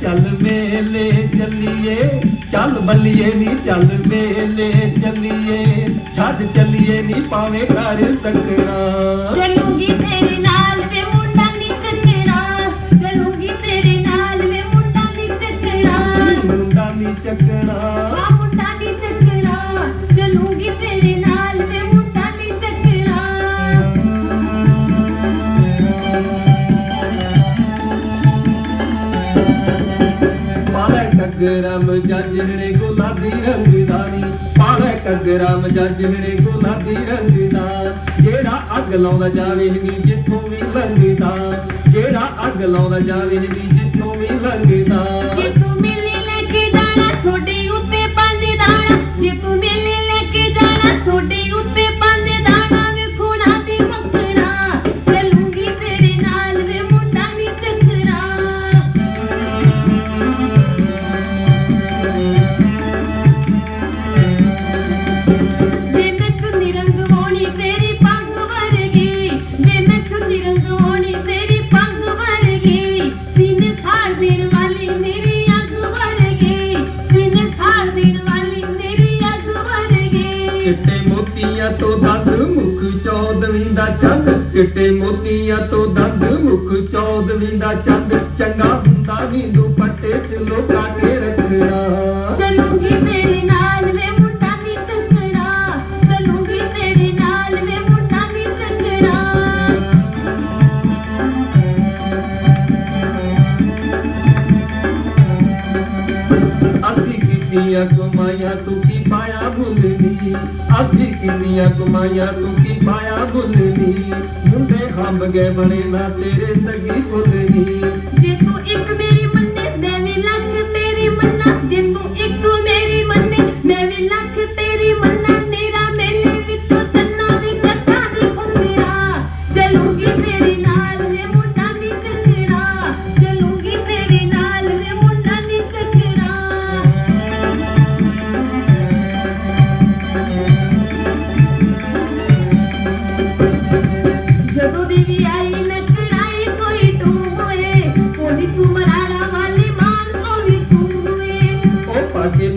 ਚੱਲ ਮੇਲੇ ਚੱਲੀਏ ਚੱਲ ਬੱਲੀਏ ਨੀ ਚੱਲ ਮੇਲੇ ਚੱਲੀਏ ਛੱਡ ਚੱਲੀਏ ਨੀ ਪਾਵੇਂ ਕਰ ਸਕਣਾ ਚੱਲੂਗੀ ਤੇਰੇ ਨਾਲ ਵੇ ਮੁੰਡਾ ਨੀ ਟਕਰਾ ਚੱਲੂਗੀ ਤੇਰੇ ਨਾਲ ਵੇ ਮੁੰਡਾ ਨੀ ਟਕਰਾ ਮੁੰਡਾ ਨੀ ਚੱਕਣਾ ਮੁੰਡਾ ਨੀ ਚੱਕਣਾ ਚੱਲੂਗੀ ਤੇਰੇ ਪਾਲੇ ਕਗਰਮ ਜੰਜਣੇ ਗੁਲਾਬੀ ਰੰਗ ਦਾ ਨੀ। ਪਾਲੇ ਕਗਰਮ ਜੰਜਣੇ ਗੁਲਾਬੀ ਰੰਗ ਦਾ। ਜਿਹੜਾ ਅੱਗ ਲਾਉਂਦਾ ਜਾਵੇ ਨੀ ਜਿੱਥੋਂ ਵੀ ਲੰਘਦਾ। ਜਿਹੜਾ ਅੱਗ ਲਾਉਂਦਾ ਜਾਵੇ ਨੀ ਜਿੱਥੋਂ ਵੀ ਲੰਘਦਾ। ਮੋਤੀਆਂ ਤੋਂ ਦੰਦ ਮੁਖ ਚੌਦਵੀਂ ਦਾ ਚੰਦ, ਚਿੱਟੇ ਮੋਤੀਆਂ ਤੋਂ ਦੰਦ ਮੁਖ ਚੌਦਵੀਂ ਦਾ ਚੰਦ। ਚੰਗਾ ਹੁੰਦਾ ਨੀ ਦੁਪੱਟੇ ਚ ਲੋਕਾ ਕੇ ਰੱਖਣਾ। ਚਲੂੰਗੀ ਤੇਰੇ ਨਾਲ ਵੇ ਮੁੰਡਾ ਨੀ ਚੱਕਣਾ ਚਲੂੰਗੀ ਤੇਰੇ ਨਾਲ ਵੇ ਮੁੰਡਾ ਨੀ ਚੱਕਣਾ ਕਿੰਨੀਆਂ ਕਮਾਈਆਂ ਤੂੰ ਕੀ ਪਾਇਆ ਭੁੱਲਣੀ? ਅਸੀਂ ਕਿੰਨੀਆਂ ਕਮਾਈਆਂ ਤੂੰ ਕੀ ਪਾਇਆ ਭੁੱਲਣੀ? ਮੁੰਡੇ ਹੰਬ ਗਏ ਬਣੇ ਨਾ ਤੇਰੇ ਸਗੀ ਭੁੱਲਣੀ। ਜੇ ਤੂੰ ਇੱਕ ਮੇਰੀ ਮੰਨੇ, ਮੈਂ ਵੀ ਲੱਖ ਤੇਰੀ ਮੰਨਾ ਜੇ ਜਦੋਂ ਦੀ ਵੀ ਆਈ ਨਕੜਾਈ ਕੋਈ ਤੂੰ ਹੋਏ ਕੋਲੀ ਤੂੰ ਮਰਾੜਾ ਵਾਲੀ ਮਾਨ ਤੋਂ ਵੀ ਸੂਏ ਉਹ ਪਾਕੇ